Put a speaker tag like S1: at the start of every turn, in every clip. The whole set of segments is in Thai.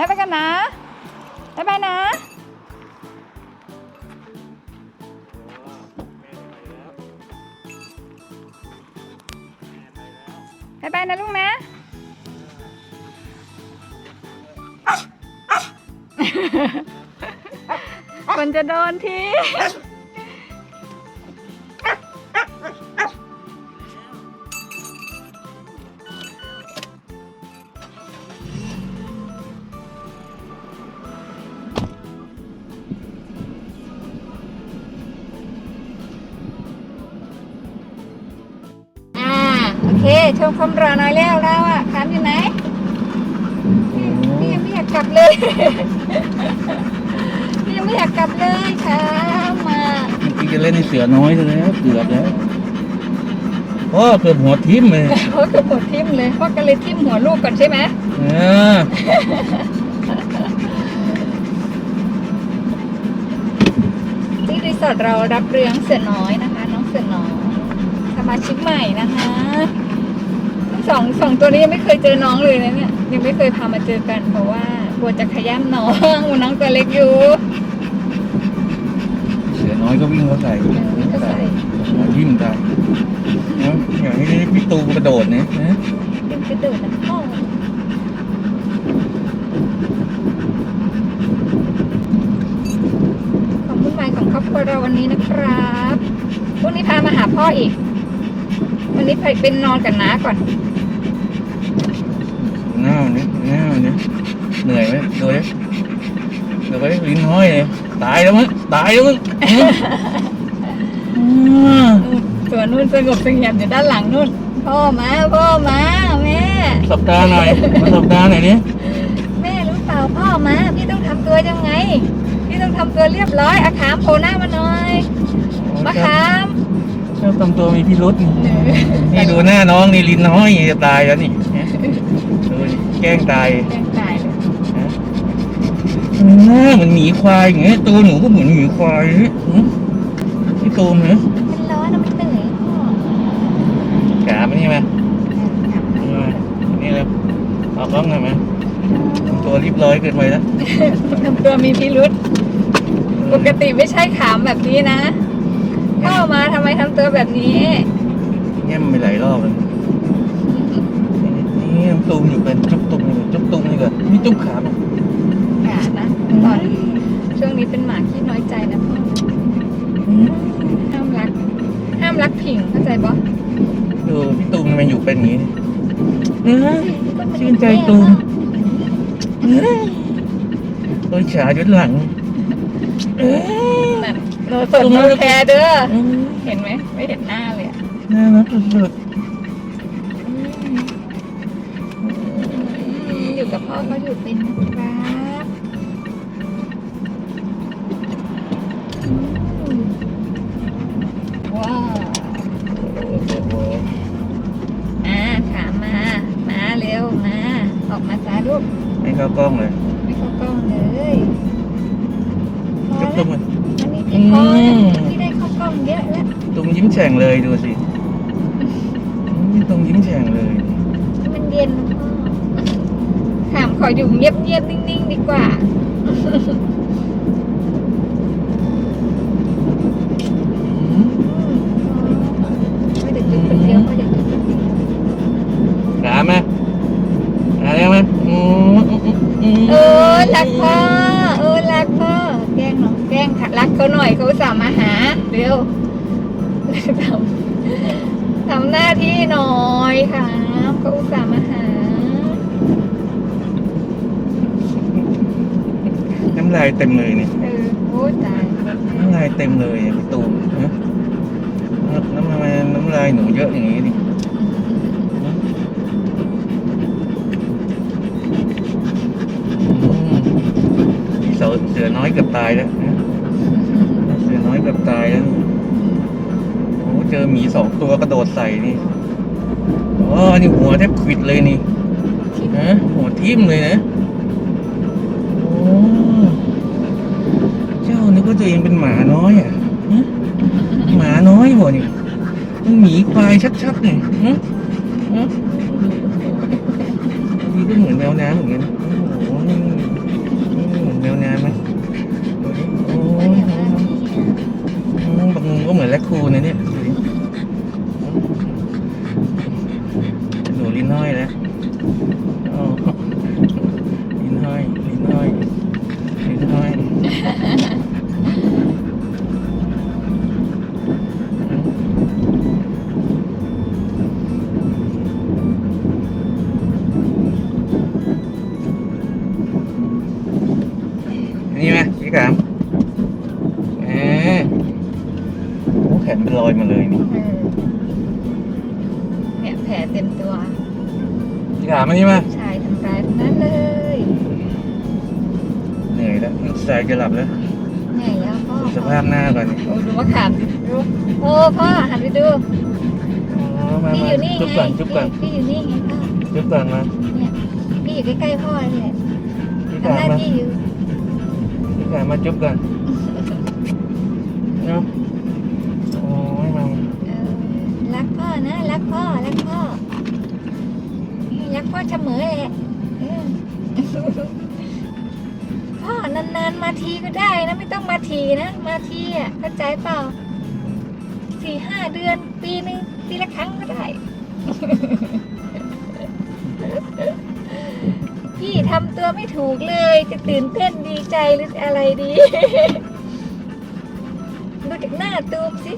S1: บ๊ายบายกันนะบ๊ายบายนะบ๊ายบายนะลูกนะคนจะโดนที ชมความรอหน่อยแล้วเราอะถามอยู่ไหนพี่ยังไม่อยากกลับเลยพี่ยังไม่อยากกลับเลยค่ะมา
S2: เมื่อกี้จะเล่นในเสือน้อยเลยนะเกือบแล้วพ่อเกือบหัวทิ่มเลย
S1: โอ้ยเกือบหมดทิ่มเลยพ่อก็เลยทิ่มหัวลูกก่อนใช่ไหม
S2: เออ
S1: ที่รีสอร์ทเรารับเลี้ยงเสือน้อยนะคะ น้องเสือน้อยสมาชิกใหม่นะคะ สองสองตัวนี้ยังไม่เคยเจอน้องเลยนะเนี่ยยังไม่เคยพามาเจอกันเพราะว่ากลัวจะขย้ำน้องน้องตัวเล็กอยู่
S2: เสือน้อยก็วิ่งเข้าใส่
S1: วิ่งเข้าใส่
S2: หัวทิ่มตายนะอย่างนี้พี่ตูกระโดดเนี่ยนะ
S1: เป็นกระโดดนะพ่อของวุ่นวายของครอบครัวเราวันนี้นะครับพรุ่งนี้พามาหาพ่ออีกวันนี้ไปเป็นนอนกับน้าก่อน
S2: หน้าเนี่ยหน้าเนี่ยเหนื่อยไหมดูดิเดี๋ยวไปลิ้นห้อยเลยตายแล้วมั้งตายแล้วมั้งอืม
S1: ส่วนนู่นสงบเสงี่ยมอยู่ด้านหลังนู่นพ่อมาพ่อมาแม่
S2: สัปดาห์หน่อยมาสัปดาห์หน่อยดิ
S1: แม่รู้เปล่าพ่อมาพี่ต้องทำตัวยังไง พี่ต้องทำตัวเรียบร้อยอาขามโผล่หน้ามาหน่อยมาขาม
S2: ชอบทำตัวมีพิรุษนี่นี่ดูหน้าน้องนี่ลิ้นน้อยจะตายแล้วนี่ดูดิ แกล้งตาย
S1: แกล้งตายเลย
S2: หน้าเหมือนหมีควายอย่างเงี้ยตัวหนูก็เหมือนหมีควายนี่พี่ตูมเนี่ย
S1: มันร้อนนะมันเหนื่อยพ่อกา
S2: มันนี่ไหมนี่ไหมนี่เลยเอากล้องหน่อยไหมตัวรีบร้อยเกินไปแล้ว
S1: ทำตัวมีพิรุษปกติไม่ใช่ขามแบบนี้นะพ่อมาทำไมทำตัวแบบนี้
S2: เงี้ยมันไปหลายรอบเลย นี่น้ำตูมอยู่เป็นจุ๊บตุ้มนี่ก่อนจุ๊บตุ้มนี่ก่อนมีจุ๊บขาไหม
S1: อย่านะตอนช่วงนี้เป็นหมาขี้น้อยใจนะพ่อห้ามรัก ห้ามรักผิงเข้าใจปะ
S2: ดูพี่ตูมทำไมอยู่เป็นอย่างนี้เออชื่นใจตูมเออตัวฉาจนหลังเออ
S1: นั่นโนสนโนแคร์เด้อเห็นไหมไม่เห็นหน้าเลยอะ
S2: น่ารักสุด
S1: กับพ่อก็อยู่เป็นนะครับอืมว้าว
S2: ๆ
S1: อ่าขามา มาเร็วมา ออกมาจ้าลูก
S2: ให้เข้ากล้องเลย
S1: ไม่เข้ากล้องเลยพอ
S2: จุ๊บ
S1: แล้ว
S2: ตุ้มเลย
S1: อันนี้พี่พอแล้วพี่ได้เข้ากล้องเยอะแล้ว
S2: ตุ้มยิ้มแฉ่งเลยดูสินี่ตุ้มยิ้มแฉ่งเลย
S1: มันเย็นนะพ่อ ถามขออยู่เงียบๆนิ่ง ๆ ดีกว่า ไม่ได้จุดคนเดียวไม่ได้จุดคนเดียว
S2: กล้าไหมกล้าไหมอืมอืมอืม
S1: เออรักพ่อเออรักพ่อแกล้งหน่อยแกล้งค่ะรักเขาหน่อยเขาอุตสาห์มาหาเร็วทำทำหน้าที่หน่อยค่ะเขาอุตส่าห์มาหาำ
S2: ลายเต็มเลยเนี่ย
S1: เออโอ้ตาย
S2: น้ำลายเต็มเลยอะพี่ตูมนะน้ำลายน้ำลายหนูเยอะอย่างนี้ดิอืมเสือเสือน้อยเกือบตายแล้วนะเสือน้อยเกือบตายแล้วนี่โอ้เจอหมีสองตัวกระโดดใส่นี่อ๋อนี่หัวแทบขวิดเลยนี่
S1: ที่
S2: ฮะหัวทิ่มเลยนะ ว่าตัวเองเป็นหมาน้อยอะฮะหมาน้อยบ่นี่มันหมีควายชัดๆเลยฮะฮะนี่ก็เหมือนแมวน้ำเหมือนกัน มมานี่มา
S1: ชายทำร้ายทั้งนั้นเลย
S2: เหนื่อยแล้วลูกชายจะหลับแล้ว
S1: เหนื่อยแล้วพ่อ
S2: ดูสภาพหน้าก่อนนี่
S1: โอ้ดูมะขามดิดูโอ้พ่อหันไปดู
S2: อ๋อมา
S1: พี่
S2: มา
S1: อยู่นี่ไง
S2: จุ๊บก่อนจุ๊บก่อน
S1: พี่อยู่นี่ไงพ่อ
S2: จุ๊บก่อนมา
S1: เนี่ยพี่อยู่ใกล้ๆพ่อนี่แหละ
S2: พี่
S1: ทำ
S2: ขา
S1: หน้า
S2: มา
S1: ที่อยู่
S2: พี่ขามาจุ๊บก่อนเนาะโอ้ยมา
S1: เออรักพ่อนะรักพ่อรักพ่อ รักพ่อเสมอแหละพ่อนานๆมาทีก็ได้นะ ไม่ต้องมาทีนะ มาทีอะเข้าใจเปล่าสี่ห้าเดือนปีหนึงปีละครั้งก็ได้พี่ทำตัวไม่ถูกเลย จะตื่นเต้นดีใจหรืออะไรดี ดูจากหน้าตูมสิ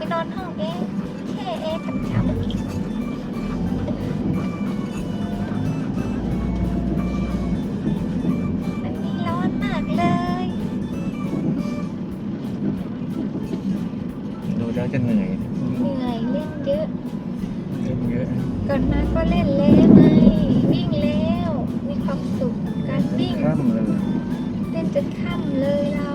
S1: ไปนอนห้องเองแค่เองฉ่ำมันนี่ร้อนมากเลย
S2: ดูแล้วจะเหนื่อย
S1: เหนื่อยเล่นเยอะ
S2: เล่นเยอะ
S1: ก่อนมาก็เล่นแล้วไงวิ่งแล้ว มีความสุขการวิ่ง
S2: ข้ามเลย
S1: เล่นจนค่ำเลยเรา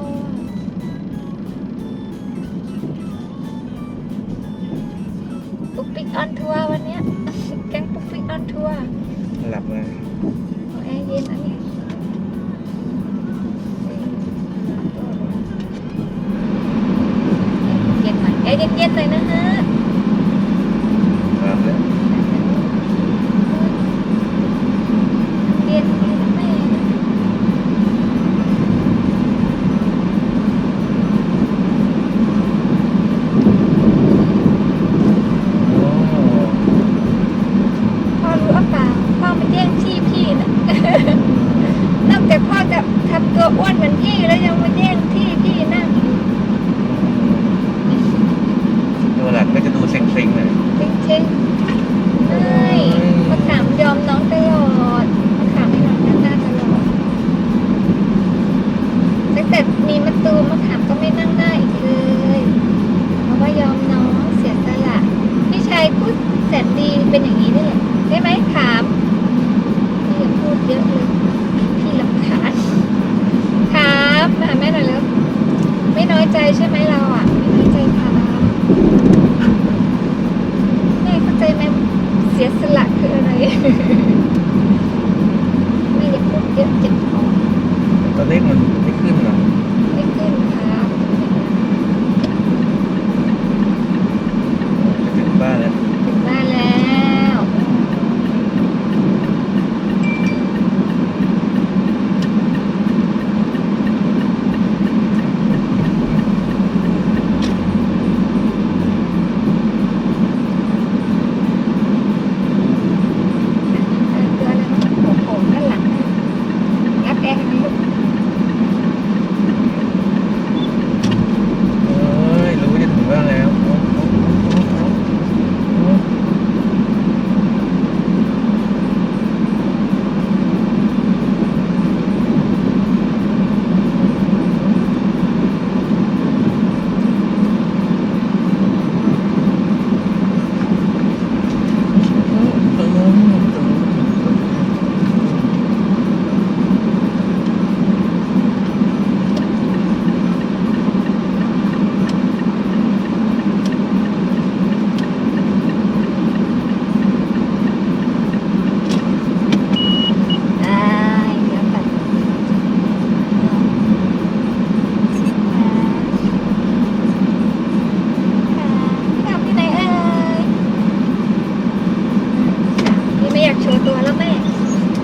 S2: โช
S1: ว์
S2: ตัว
S1: แล้วแม่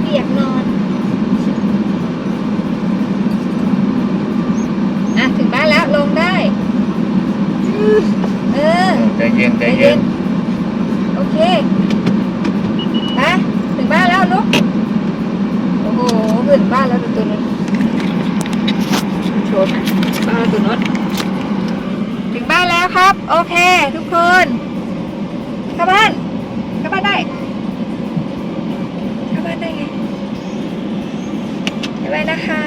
S1: พี่อยากนอนอะถึงบ้านแล้วลงได้ เออ
S2: ใจเย็นใจเย็น
S1: โอเคไปถึงบ้านแล้วลูกโอ้โหถึงบ้านแล้วดูตัวนู้นโชว์หน่อยบ้านแล้วตัวนู้นถึงบ้านแล้วครับ โอเค ทุกคนเข้าบ้าน ได้ไงบ๊ายบายนะคะ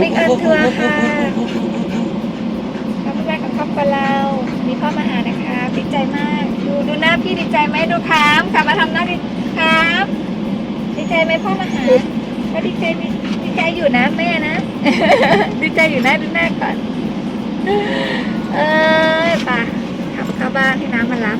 S1: Big on tour ค่ะขอบคุณแม่กับครอบครัวเรา มีพ่อมาหานะคะดีใจมาก ดูดูหน้าพี่ดีใจไหมดูขามขามมาทำหน้าดีขามดีใจไหมพ่อมาหาก็ดีใจดีใจอยู่นะแม่นะดีใจอยู่นะดูหน้าก่อน เอ้ยไป่ะขับเข้าบ้านที่น้ำมารับ